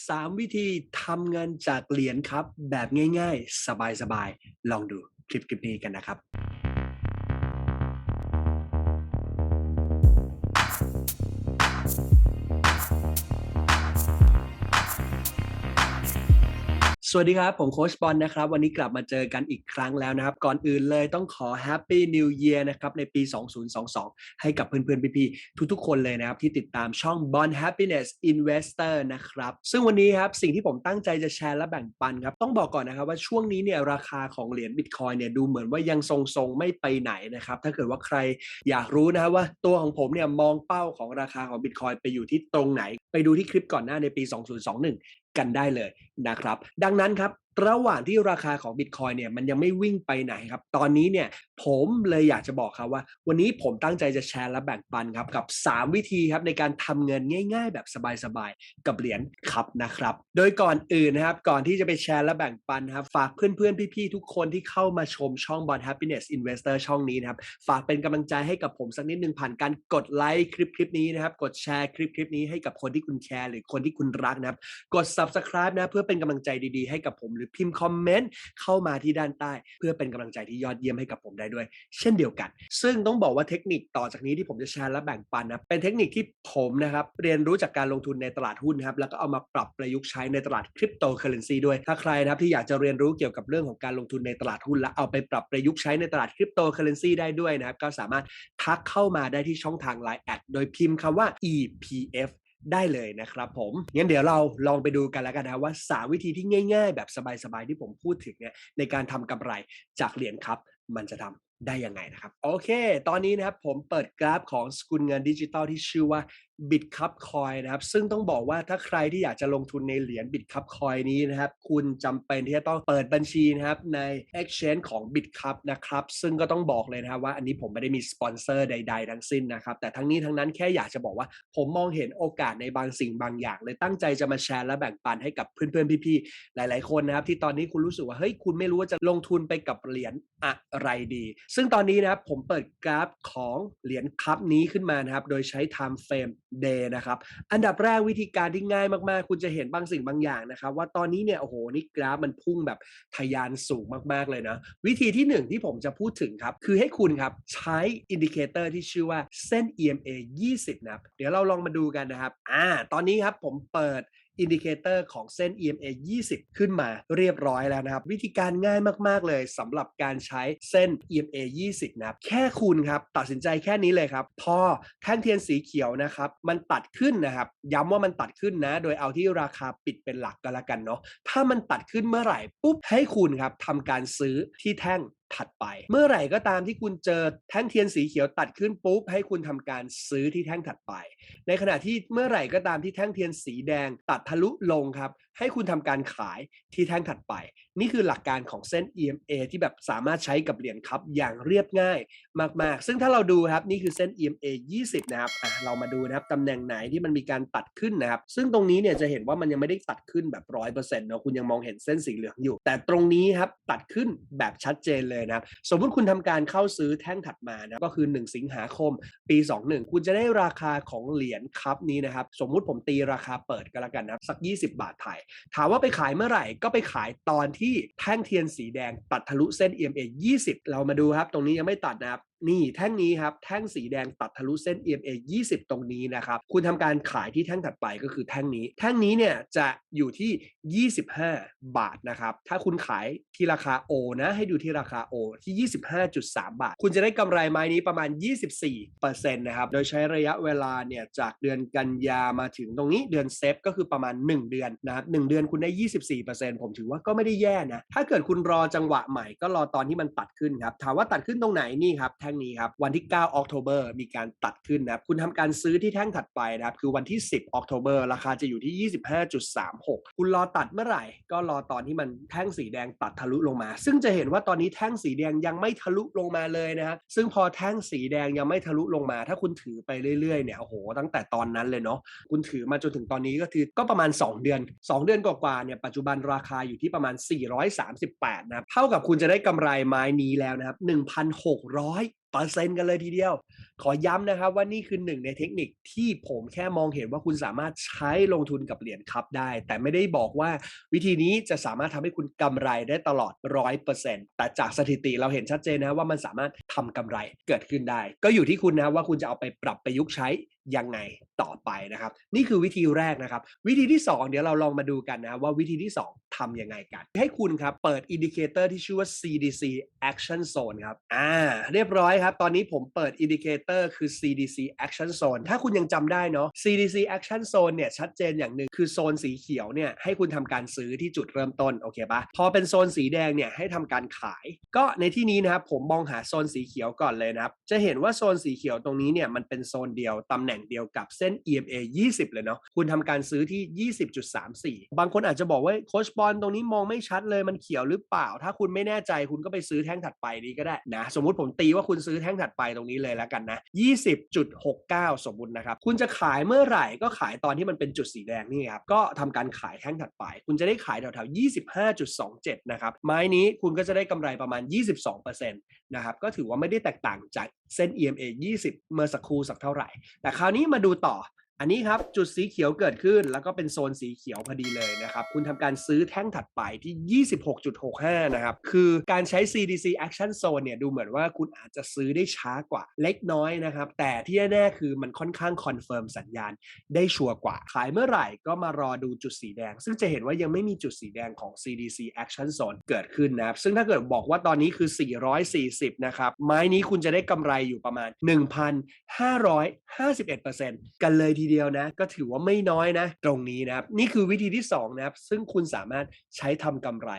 3 วิธีทำเงินจากเหรียญครับ แบบง่ายๆ สบายๆ ลองดูคลิปคลิปนี้กันนะครับ สวัสดีครับ ผมโค้ชบอลนะครับ วันนี้กลับมาเจอกันอีกครั้งแล้วนะครับ ก่อนอื่นเลยต้องขอ Happy New Year นะครับในปี 2022 ให้กับเพื่อนๆ พี่ๆ ทุกๆ คนเลยนะครับ ที่ติดตามช่อง Bond Happiness Investor นะครับ ซึ่งวันนี้ครับ สิ่งที่ผมตั้งใจจะแชร์และแบ่งปันครับ ต้องบอกก่อนนะครับว่าช่วงนี้เนี่ยราคาของเหรียญบิตคอยเนี่ยดูเหมือนว่ายังทรงๆ ไม่ไปไหนนะครับ ถ้าเกิดว่าใครอยากรู้นะครับว่าตัวของผมเนี่ยมองเป้าของราคาของบิตคอยไปอยู่ที่ตรงไหน ไปดูที่คลิปก่อนหน้าในปี 2021 กันได้เลยนะครับ ดังนั้นครับ ระหว่างที่ราคาของบิตคอยเนี่ยมันยังไม่วิ่งไปไหนครับ ตอนนี้เนี่ยผมเลยอยากจะบอกครับว่า วันนี้ผมตั้งใจจะแชร์และแบ่งปันครับกับ 3 วิธีครับในการทำเงินง่าย ๆ แบบสบายๆกับเหรียญครับนะครับ โดยก่อนอื่นนะครับก่อนที่จะไปแชร์และแบ่งปันครับฝากเพื่อนๆพี่ๆทุกคนที่เข้ามาชมช่อง Bond Happiness Investor ช่องนี้นะครับฝากเป็นกำลังใจให้กับผมสักนิดนึงผ่านการกดไลค์คลิปคลิปนี้นะครับกดแชร์คลิปคลิปนี้ให้กับคนที่คุณแชร์หรือคนที่คุณรักนะครับกด subscribe นะเพื่อเป็นกำลังใจดีๆให้กับผมรือพิมพ์คอมเมนต์เข้ามาที่ด้านใต้ เพื่อเป็นกำลังใจที่ยอดเยี่ยมให้กับผมได้ด้วย เช่นเดียวกัน ซึ่งต้องบอกว่าเทคนิคต่อจากนี้ที่ผมจะแชร์และแบ่งปันนะเป็นเทคนิคที่ผมนะครับเรียนรู้จากการลงทุนในตลาดหุ้นนะครับแล้วก็เอามาปรับประยุกต์ใช้ในตลาดคริปโตเคอเรนซีด้วย ถ้าใครนะครับที่อยากจะเรียนรู้เกี่ยวกับเรื่องของการลงทุนในตลาดหุ้นและเอาไปปรับประยุกต์ใช้ในตลาดคริปโตเคอเรนซีได้ด้วยนะครับก็สามารถทักเข้ามาได้ที่ช่องทาง Line แอดโดยพิมพ์คำว่า EPF ได้เลยนะครับผมงั้นเดี๋ยวเราลองไปดูกันแล้วกันนะว่า 3 วิธีที่ง่าย ๆ แบบสบายๆที่ผมพูดถึงเนี่ยในการทำกำไรจากเหรียญครับ มันจะทำได้ยังไงนะครับ โอเค ตอนนี้นะครับผมเปิดกราฟของสกุลเงินดิจิตอลที่ชื่อว่า Bitcup Coin นะครับ ซึ่งต้องบอกว่าถ้าใครที่อยากจะลงทุนในเหรียญ Bitcup Coin นี้นะครับ คุณจำเป็นที่จะต้องเปิดบัญชีนะครับใน Exchange ของ Bitcup นะครับ ซึ่งก็ต้องบอกเลยนะครับว่าอันนี้ผมไม่ได้มีสปอนเซอร์ใด ๆ ทั้งสิ้นนะครับ แต่ทั้งนี้ทั้งนั้นแค่อยากจะบอกว่า ผมมองเห็นโอกาสในบางสิ่งบางอย่าง เลยตั้งใจจะมาแชร์และแบ่งปันให้กับเพื่อนๆพี่ๆหลาย ๆคนนะครับ ที่ตอนนี้คุณรู้สึกว่าเฮ้ยคุณไม่รู้ว่าจะลงทุนไปกับเหรียญอะไรดี ซึ่งตอนนี้นะครับผมเปิดกราฟของเหรียญคัพนี้ขึ้นมานะครับโดยใช้ time frame day นะครับ อันดับแรกวิธีการที่ง่ายมากๆ คุณจะเห็นบางสิ่งบางอย่างนะครับ ว่าตอนนี้เนี่ยโอ้โหนี่กราฟมันพุ่งแบบทะยานสูงมากๆเลยนะ วิธีที่หนึ่งที่ผมจะพูดถึงครับ คือให้คุณครับ ใช้อินดิเคเตอร์ที่ชื่อว่าเส้น EMA 20 นะครับ เดี๋ยวเราลองมาดูกันนะครับ อ่า ตอนนี้ครับผมเปิด อินดิเคเตอร์ของเส้น EMA 20 ขึ้นมาเรียบร้อยแล้วนะครับ วิธีการง่ายมาก ๆ เลยสำหรับการใช้เส้น EMA 20 นะครับ แค่คุณครับ ตัดสินใจแค่นี้เลยครับ พอแท่งเทียนสีเขียวนะครับ มันตัดขึ้นนะครับ ย้ำว่ามันตัดขึ้นนะ โดยเอาที่ราคาปิดเป็นหลักก็แล้วกันเนาะถ้ามันตัดขึ้นเมื่อไหร่ปุ๊บให้คุณครับทำการซื้อที่แท่ง ถัดไป เมื่อไหร่ก็ตามที่คุณเจอแท่งเทียนสีเขียวตัดขึ้นปุ๊บให้คุณทำการซื้อที่แท่งถัดไป ในขณะที่เมื่อไหร่ก็ตามที่แท่งเทียนสีแดงตัดทะลุลงครับ ให้คุณทำการขายที่แท่งถัดไป นี่คือหลักการของเส้น EMA ที่แบบสามารถใช้กับเหรียญครับอย่างเรียบง่ายมาก ๆ ซึ่งถ้าเราดูครับนี่คือเส้น EMA 20 นะครับอะเรามาดูนะครับตำแหน่งไหนที่มันมีการตัดขึ้นนะครับ ซึ่งตรงนี้เนี่ยจะเห็นว่ามันยังไม่ได้ตัดขึ้นแบบร้อยเปอร์เซ็นต์เนาะคุณยังมองเห็นเส้นสีเหลืองอยู่ แต่ตรงนี้ครับตัดขึ้นแบบชัดเจนเลยนะสมมุติคุณทำการเข้าซื้อแท่งถัดมานะก็คือ 1 สิงหาคม ปี 21 คุณจะได้ราคาของเหรียญครับนี้นะครับ สมมุติผมตีราคาเปิดก็แล้วกันนะครับสัก 20 บาทไทย ถามว่าไปขายเมื่อไหร่ก็ไปขายตอนที่แท่งเทียนสีแดงตัดทะลุเส้น EMA 20 เรามาดูครับ ตรงนี้ยังไม่ตัดนะครับ นี่แท่งนี้ครับแท่งสีแดงตัดทะลุเส้น EMA 20 ตรงนี้นะครับ คุณทำการขายที่แท่งถัดไปก็คือแท่งนี้ แท่งนี้เนี่ยจะอยู่ที่ 25 บาทนะครับถ้าคุณขายที่ราคา O นะให้ดูที่ราคา O ที่ 25.3 บาท คุณจะได้กำไรไม้นี้ประมาณ 24%นะครับโดยใช้ระยะเวลาเนี่ยจากเดือนกันยามาถึงตรงนี้เดือนเซฟก็คือประมาณ 1 เดือนนะครับ1เดือนคุณได้ 24%ผมถือว่าก็ไม่ได้แย่นะถ้าเกิดคุณรอจังหวะใหม่ก็รอตอนที่มันตัดขึ้นครับถามว่าตัดขึ้นตรงไหนนี่ครับแท่งนี้ครับ วันที่ 9 ออกโทเบอร์มีการตัดขึ้นนะครับคุณทำการซื้อที่แท่งถัดไปนะครับ คือวันที่ 10 ออกโทเบอร์ราคาจะอยู่ที่ 25.36 คุณรอตัดเมื่อไหร่ ก็รอตอนที่มันแท่งสีแดงตัดทะลุลงมา ซึ่งจะเห็นว่าตอนนี้แท่งสีแดงยังไม่ทะลุลงมาเลยนะครับซึ่งพอแท่งสีแดงยังไม่ทะลุลงมา ถ้าคุณถือไปเรื่อยๆเนี่ยโอ้โหตั้งแต่ตอนนั้นเลยเนาะคุณถือมาจนถึงตอนนี้ก็คือก็ประมาณ 2 เดือน 2 เดือนกว่าๆเนี่ยปัจจุบันราคาอยู่ที่ประมาณ 438 นะครับเท่ากับคุณจะได้กำไรไม้นี้แล้วนะครับ1,600 เปอร์เซ็นต์กันเลยทีเดียว ขอย้ำนะครับว่านี่คือหนึ่งในเทคนิคที่ผมแค่มองเห็นว่าคุณสามารถใช้ลงทุนกับเหรียญครับได้ แต่ไม่ได้บอกว่าวิธีนี้จะสามารถทำให้คุณกำไรได้ตลอด 100%แต่จากสถิติเราเห็นชัดเจนนะว่ามันสามารถทำกำไรเกิดขึ้นได้ ก็อยู่ที่คุณนะว่าคุณจะเอาไปปรับประยุกต์ใช้ยังไงต่อไปนะครับ นี่คือวิธีแรกนะครับ วิธีที่ 2 เดี๋ยวเราลองมาดูกันนะว่าวิธีที่ 2ทำยังไงกัน ให้คุณครับ เปิดอินดิเคเตอร์ที่ชื่อว่า CDC Action Zone ครับอ่าเรียบร้อยครับ ตอนนี้ผมเปิดอินดิเคเตอร์คือ CDC Action Zone ถ้าคุณยังจำได้เนาะ CDC Action Zone เนี่ยชัดเจนอย่างหนึ่งคือโซนสีเขียวเนี่ยให้คุณทำการซื้อที่จุดเริ่มต้นโอเคปะพอเป็นโซนสีแดงเนี่ยให้ทำการขาย ก็ในที่นี้นะครับผมมองหาโซนสีเขียวก่อนเลยนะครับจะเห็นว่าโซนสีเขียวตรงนี้เนี่ยมันเป็นโซนเดียวตำแหน่งเดียวกับเส้น EMA 20 เลยเนาะคุณทำการซื้อที่ 20.34 บางคนอาจจะบอกว่าโคชบอลตรงนี้มองไม่ชัดเลยมันเขียวหรือเปล่า ถ้าคุณไม่แน่ใจคุณก็ไปซื้อแท่งถัดไปนี้ก็ได้นะสมมติผมตีว่าคุณซื้อแท่งถัดไปตรงนี้เลยแล้วกันนะ20.69 สมมุตินะครับ คุณจะขายเมื่อไหร่ก็ขายตอนที่มันเป็นจุดสีแดงนี่ครับ ก็ทำการขายแท่งถัดไป คุณจะได้ขายแถวๆ 25.27 นะครับ ไม้นี้คุณก็จะได้กำไรประมาณ 22%นะครับ ก็ถือว่าไม่ได้แตกต่างจากเส้น EMA 20 เมื่อสักครู่สักเท่าไหร่ แต่คราวนี้มาดูต่อ อันนี้ครับจุดสีเขียวเกิดขึ้น แล้วก็เป็นโซนสีเขียวพอดีเลยนะครับ คุณทำการซื้อแท่งถัดไปที่ 26.65 นะครับ คือการใช้ CDC Action Zone เนี่ยดูเหมือนว่าคุณอาจจะซื้อได้ช้ากว่าเล็กน้อยนะครับ แต่ที่แน่ๆคือมันค่อนข้างคอนเฟิร์มสัญญาณได้ชัวร์กว่า ขายเมื่อไหร่ก็มารอดูจุดสีแดง ซึ่งจะเห็นว่ายังไม่มีจุดสีแดงของ CDC Action Zone เกิดขึ้นนะครับ ซึ่งถ้าเกิดบอกว่าตอนนี้คือ 440 นะครับ ไม้นี้คุณจะได้กำไรอยู่ประมาณ 1,551%กันเลยทีเดียวนะ ก็ถือว่าไม่น้อยนะ ตรงนี้นะครับ นี่คือวิธีที่2นะครับ ซึ่งคุณสามารถใช้ทำกำไร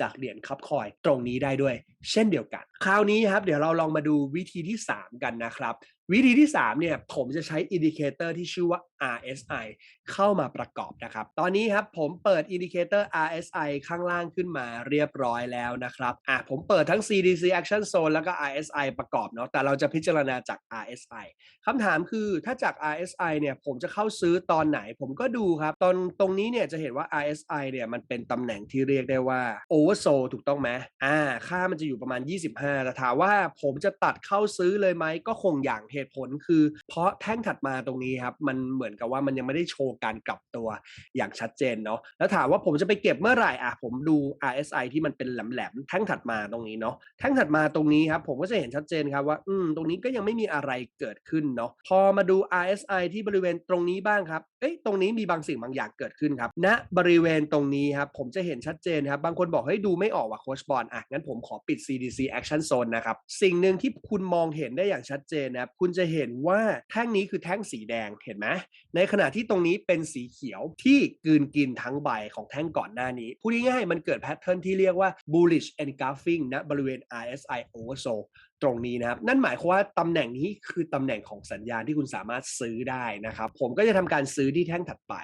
จากเหรียญคับคอยตรงนี้ได้ด้วย เช่นเดียวกัน คราวนี้ครับ เดี๋ยวเราลองมาดูวิธีที่ 3 กันนะครับ วิธีที่ 3 เนี่ย ผมจะใช้อินดิเคเตอร์ที่ชื่อว่า RSI เข้ามาประกอบนะครับ ตอนนี้ครับผมเปิดอินดิเคเตอร์ RSI ข้างล่างขึ้นมาเรียบร้อยแล้วนะครับอะผมเปิดทั้ง CDC Action Zone แล้วก็ RSI ประกอบเนาะแต่เราจะพิจารณาจาก RSI คำถามคือถ้าจาก RSI เนี่ยผมจะเข้าซื้อตอนไหนผมก็ดูครับตอนตรงนี้เนี่ยจะเห็นว่า RSI เนี่ยมันเป็นตำแหน่งที่เรียกได้ว่า oversold ถูกต้องไหมอ่าค่ามันจะอยู่ประมาณ 25แต่ถามว่าผมจะตัดเข้าซื้อเลยไหมก็คงอย่างเหตุผลคือ เพราะแท่งถัดมาตรงนี้ครับ มันเหมือนกับว่ามันยังไม่ได้โชว์การกลับตัวอย่างชัดเจนเนาะแล้วถามว่าผมจะไปเก็บเมื่อไหร่อะผมดู RSI ที่มันเป็นแหลมๆแท่งถัดมาตรงนี้เนาะแท่งถัดมาตรงนี้ครับผมก็จะเห็นชัดเจนครับว่าอืมตรงนี้ก็ยังไม่มีอะไรเกิดขึ้นเนาะพอมาดู RSI ที่บริเวณตรงนี้บ้างครับเอ้ยตรงนี้มีบางสิ่งบางอย่างเกิดขึ้นครับณบริเวณตรงนี้ครับผมจะเห็นชัดเจนครับบางคนบอกเฮ้ยดูไม่ออกว่ะโคชบอลอะงั้นผมขอปิด CDC Action Zone นะครับสิ่งหนึ่งที่คุณมองเห็นได้อย่างชัดเจนนะครับคุณจะเห็นว่าแท่งนี้คือแท่งสีแดงเห็นไหมในขณะที่ตรงนี้เป็นสีเขียวที่กืนกินทั้งใบของแท่งก่อนหน้านี้พูดง่ายๆมันเกิดแพทเทิร์นที่เรียกว่า bullish engulfing ณบริเวณ RSI oversold ตรงนี้นะครับ นั่นหมายความว่าตำแหน่งนี้คือตำแหน่งของสัญญาณที่คุณสามารถซื้อได้นะครับ ผมก็จะทำการซื้อที่แท่งถัดไป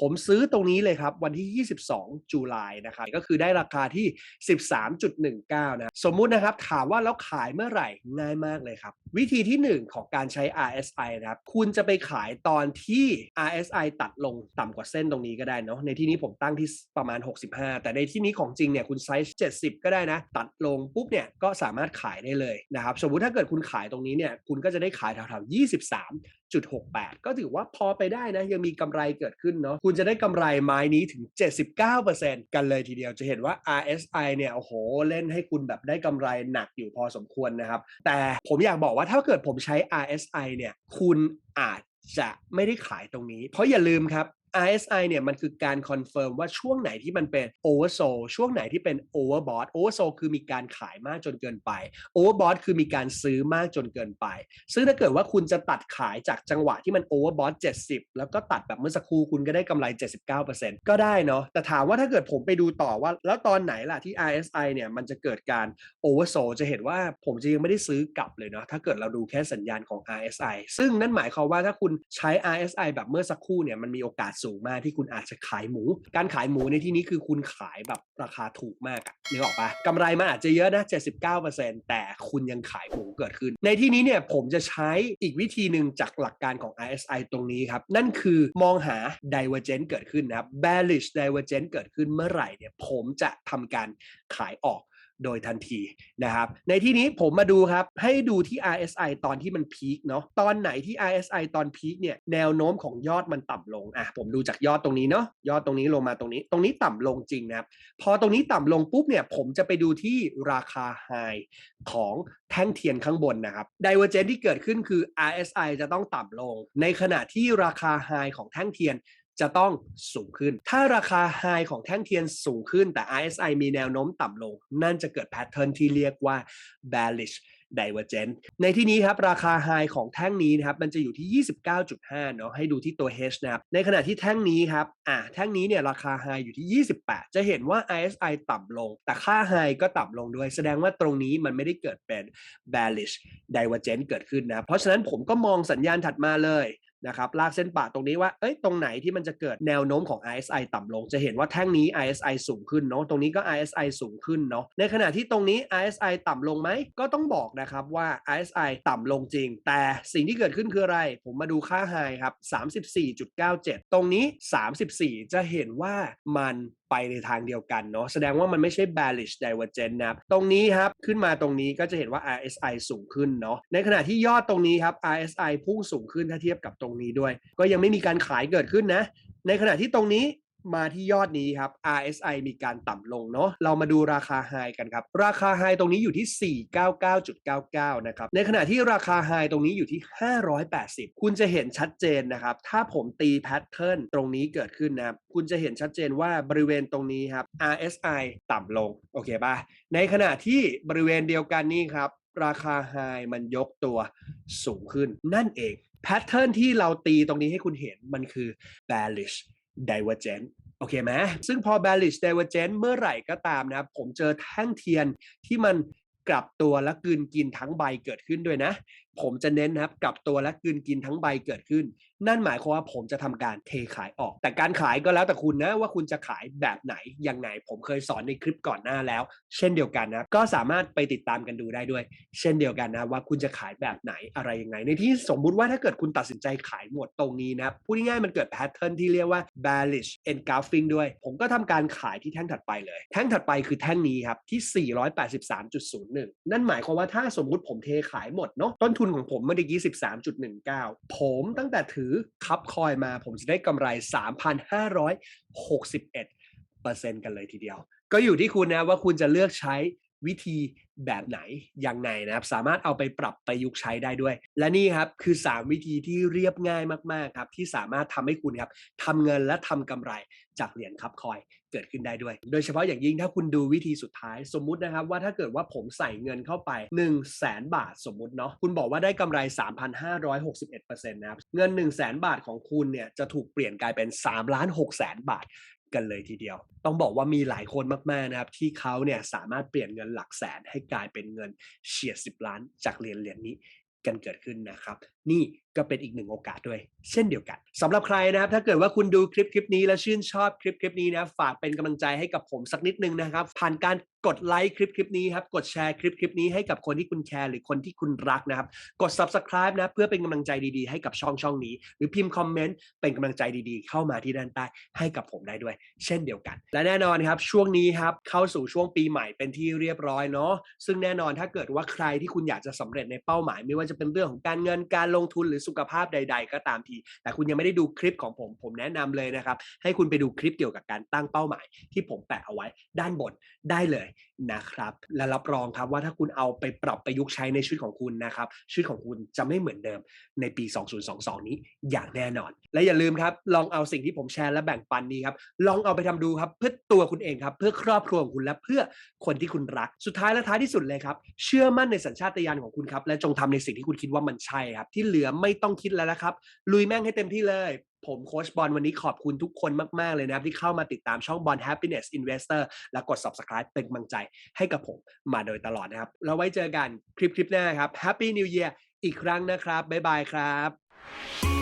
ผมซื้อตรงนี้เลยครับ วันที่ 22จุลายนะครับ ก็คือได้ราคาที่ 13.19 นะสมมุตินะครับถามว่าแล้วขายเมื่อไหร่ง่ายมากเลยครับ วิธีที่ 1 ของการใช้ RSI นะครับ คุณจะไปขายตอนที่ RSI ตัดลงต่ำกว่าเส้นตรงนี้ก็ได้เนาะในที่นี้ผมตั้งที่ประมาณ 65 แต่ในที่นี้ของจริงเนี่ยคุณไซส์70 ก็ได้นะ ตัดลงปุ๊บเนี่ยก็สามารถขายได้เลยนะครับสมมติถ้าเกิดคุณขายตรงนี้เนี่ยคุณก็จะได้ขายแถวๆ23จุด68ก็ถือว่าพอไปได้นะยังมีกำไรเกิดขึ้นเนาะคุณจะได้กำไรไม้นี้ถึง 79%กันเลยทีเดียวจะเห็นว่า RSI เนี่ยโอ้โหเล่นให้คุณแบบได้กำไรหนักอยู่พอสมควรนะครับ แต่ผมอยากบอกว่าถ้าเกิดผมใช้ RSI เนี่ยคุณอาจจะไม่ได้ขายตรงนี้ เพราะอย่าลืมครับ RSI เนี่ยมันคือการคอนเฟิร์มว่าช่วงไหนที่มันเป็น oversold ช่วงไหนที่เป็น overbought oversold คือมีการขายมากจนเกินไป overbought คือมีการซื้อมากจนเกินไป ซึ่งถ้าเกิดว่าคุณจะตัดขายจากจังหวะที่มัน overbought 70 แล้วก็ตัดแบบเมื่อสักครู่คุณก็ได้กำไร 79%ก็ได้เนาะแต่ถามว่าถ้าเกิดผมไปดูต่อว่า แล้วตอนไหนล่ะที่ RSI เนี่ยมันจะเกิดการ oversold จะเห็นว่าผมจะยังไม่ได้ซื้อกลับเลยเนาะถ้าเกิดเราดูแค่สัญญาณของ RSI ซึ่งนั่นหมายความว่าถ้าคุณใช้ RSI แบบเมื่อสักครู่เนี่ยมันมีโอกาสสูงมากที่คุณอาจจะขายหมู การขายหมูในที่นี้คือคุณขายแบบราคาถูกมากอะนึกออกปะกำไรมันอาจจะเยอะนะ 79%แต่คุณยังขายหมูเกิดขึ้น ในที่นี้เนี่ยผมจะใช้อีกวิธีหนึ่งจากหลักการของ RSI ตรงนี้ครับ นั่นคือมองหา divergence เกิดขึ้นนะครับ bearish divergence เกิดขึ้นเมื่อไหร่เนี่ยผมจะทำการขายออก โดยทันทีนะครับ ในที่นี้ผมมาดูครับ ให้ดูที่ RSI ตอนที่มันพีคเนาะ ตอนไหนที่ RSI ตอนพีคเนี่ย แนวโน้มของยอดมันต่ำลง อะ ผมดูจากยอดตรงนี้เนาะ ยอดตรงนี้ลงมาตรงนี้ ตรงนี้ต่ำลงจริงนะครับ พอตรงนี้ต่ำลงปุ๊บเนี่ย ผมจะไปดูที่ราคาไฮของแท่งเทียนข้างบนนะครับ Divergence ที่เกิดขึ้นคือ RSI จะต้องต่ำลง ในขณะที่ราคาไฮของแท่งเทียน จะต้องสูงขึ้น ถ้าราคาไฮของแท่งเทียนสูงขึ้นแต่ RSI มีแนวโน้มต่ำลง นั่นจะเกิดแพทเทิร์นที่เรียกว่า bearish divergence ในที่นี้ครับ ราคาไฮของแท่งนี้นะครับ มันจะอยู่ที่ 29.5 เนาะให้ดูที่ตัว H นะครับ ในขณะที่แท่งนี้ครับ อ่า แท่งนี้เนี่ยราคาไฮอยู่ที่ 28 จะเห็นว่า RSI ต่ำลง แต่ค่าไฮก็ต่ำลงด้วย แสดงว่าตรงนี้มันไม่ได้เกิดเป็น bearish divergence เกิดขึ้นนะ เพราะฉะนั้นผมก็มองสัญญาณถัดมาเลย นะครับลากเส้นปะตรงนี้ว่าเอ้ยตรงไหนที่มันจะเกิดแนวโน้มของ RSI ต่ำลง จะเห็นว่าแท่งนี้ RSI สูงขึ้นเนาะตรงนี้ก็ RSI สูงขึ้นเนาะในขณะที่ตรงนี้ RSI ต่ำลงไหมก็ต้องบอกนะครับว่า RSI ต่ำลงจริง แต่สิ่งที่เกิดขึ้นคืออะไร ผมมาดูค่าไฮครับ 34.97 ตรงนี้ 34 จะเห็นว่ามัน ไปในทางเดียวกันเนาะแสดงว่ามันไม่ใช่ bearish divergence นะครับตรงนี้ครับขึ้นมาตรงนี้ก็จะเห็นว่า RSI สูงขึ้นเนาะในขณะที่ยอดตรงนี้ครับ RSI พุ่งสูงขึ้นถ้าเทียบกับตรงนี้ด้วย ก็ยังไม่มีการขายเกิดขึ้นนะ ในขณะที่ตรงนี้ มาที่ยอดนี้ครับ RSI มีการต่ำลงเนาะ เรามาดูราคาไฮกันครับ ราคาไฮตรงนี้อยู่ที่ 499.99 นะครับ ในขณะที่ราคาไฮตรงนี้อยู่ที่ 580 คุณจะเห็นชัดเจนนะครับ ถ้าผมตีแพทเทิร์นตรงนี้เกิดขึ้นนะครับ คุณจะเห็นชัดเจนว่าบริเวณตรงนี้ครับ RSI ต่ำลง โอเคป่ะ ในขณะที่บริเวณเดียวกันนี่ครับ ราคาไฮมันยกตัวสูงขึ้นนั่นเอง แพทเทิร์นที่เราตีตรงนี้ให้คุณเห็นมันคือ bearish divergent โอเคไหมซึ่งพอ bearish divergent เมื่อไหร่ก็ตามนะครับ ผมเจอแท่งเทียนที่มันกลับตัวและกลืนกินทั้งใบเกิดขึ้นด้วยนะผมจะเน้นนะครับกับตัวและกืนกินทั้งใบเกิดขึ้น นั่นหมายความว่าผมจะทำการเทขายออก แต่การขายก็แล้วแต่คุณนะว่าคุณจะขายแบบไหนยังไง ผมเคยสอนในคลิปก่อนหน้าแล้ว เช่นเดียวกันนะก็สามารถไปติดตามกันดูได้ด้วย เช่นเดียวกันนะว่าคุณจะขายแบบไหนอะไรยังไง ในที่สมมุติว่าถ้าเกิดคุณตัดสินใจขายหมดตรงนี้นะพูดง่ายๆมันเกิดแพทเทิร์นที่เรียกว่า bearish engulfing ด้วย ผมก็ทำการขายที่แท่งถัดไปเลย แท่งถัดไปคือแท่งนี้ครับที่ 483.01 นั่นหมายความว่าถ้าสมมุติผมเทขายหมดเนาะต้นทุนของผมเมื่อกี้13.19ผมตั้งแต่ถือคับคอยมา ผมจะได้กำไรสามพันห้าร้อยหกสิบเปอร์เซ็นต์กันเลยทีเดียว ก็อยู่ที่คุณนะว่าคุณจะเลือกใช้วิธี แบบไหนยังไงนะครับ สามารถเอาไปปรับประยุกต์ใช้ได้ด้วย และนี่ครับคือ 3 วิธีที่เรียบง่ายมากๆครับที่สามารถทำให้คุณครับทำเงินและทำกำไรจากเหรียญคับคอยเกิดขึ้นได้ด้วย โดยเฉพาะอย่างยิ่งถ้าคุณดูวิธีสุดท้าย สมมุตินะครับว่าถ้าเกิดว่าผมใส่เงินเข้าไป 1 0 0 0 0แสนบาทสมมุติเนาะคุณบอกว่าได้กำไร 3,561%นะครับเงิน 1 0 0 0 0แสนบาทของคุณเนี่ยจะถูกเปลี่ยนกลายเป็น3ล้าน6แสนบาท กันเลยทีเดียว ต้องบอกว่ามีหลายคนมากๆนะครับ ที่เขาเนี่ยสามารถเปลี่ยนเงินหลักแสนให้กลายเป็นเงินเฉียด 10 ล้านจากเหรียญเหรียญนี้กันเกิดขึ้นนะครับนี่ก็เป็นอีกหนึ่งโอกาสด้วย เช่นเดียวกันสำหรับใครนะครับ ถ้าเกิดว่าคุณดูคลิปคลิปนี้แล้วชื่นชอบคลิปคลิปนี้นะฝากเป็นกำลังใจให้กับผมสักนิดนึงนะครับ ผ่านการกดไลค์คลิปคลิปนี้ครับกดแชร์คลิปคลิปนี้ให้กับคนที่คุณแคร์หรือคนที่คุณรักนะครับ กด subscribe นะเพื่อเป็นกำลังใจดีๆให้กับช่องช่องนี้ หรือพิมพ์คอมเมนต์เป็นกำลังใจดีๆ เข้ามาที่ด้านใต้ให้กับผมได้ด้วย เช่นเดียวกัน และแน่นอนครับช่วงนี้ครับเข้าสู่ช่วงปีใหม่เป็นที่เรียบร้อยเนาะซึ่งแน่นอนถ้าเกิดว่าใครที่คุณอยากจะสำเร็จในเป้าหมาย ไม่ว่าจะเป็นเรื่องของการเงินการลงทุนหรือสุขภาพใด ๆ ก็ตามที แต่คุณยังไม่ได้ดูคลิปของผม ผมแนะนำเลยนะครับ ให้คุณไปดูคลิปเกี่ยวกับการตั้งเป้าหมาย ที่ผมแปะเอาไว้ด้านบนได้เลยนะครับ และรับรองครับว่าถ้าคุณเอาไปปรับประยุกต์ใช้ในชีวิตของคุณนะครับชีวิตของคุณจะไม่เหมือนเดิมในปี 2022 นี้อย่างแน่นอน และอย่าลืมครับ ลองเอาสิ่งที่ผมแชร์และแบ่งปันนี้ครับ ลองเอาไปทำดูครับเพื่อตัวคุณเองครับ เพื่อครอบครัวของคุณและเพื่อคนที่คุณรัก สุดท้ายและท้ายที่สุดเลยครับ เชื่อมั่นในสัญชาตญาณของคุณครับ และจงทำในสิ่งที่คุณคิดว่ามันใช่ครับที่ที่เหลือไม่ต้องคิดแล้วนะครับ ลุยแม่งให้เต็มที่เลย ผมโค้ชบอลวันนี้ขอบคุณทุกคนมาก ๆ เลยนะครับ ที่เข้ามาติดตามช่องบอล Happiness Investor และกด subscribe เป็นกำลังใจให้กับผมมาโดยตลอดนะครับ เราไว้เจอกันคลิปคลิปหน้าครับ Happy New Year อีกครั้งนะครับบ๊ายบายครับ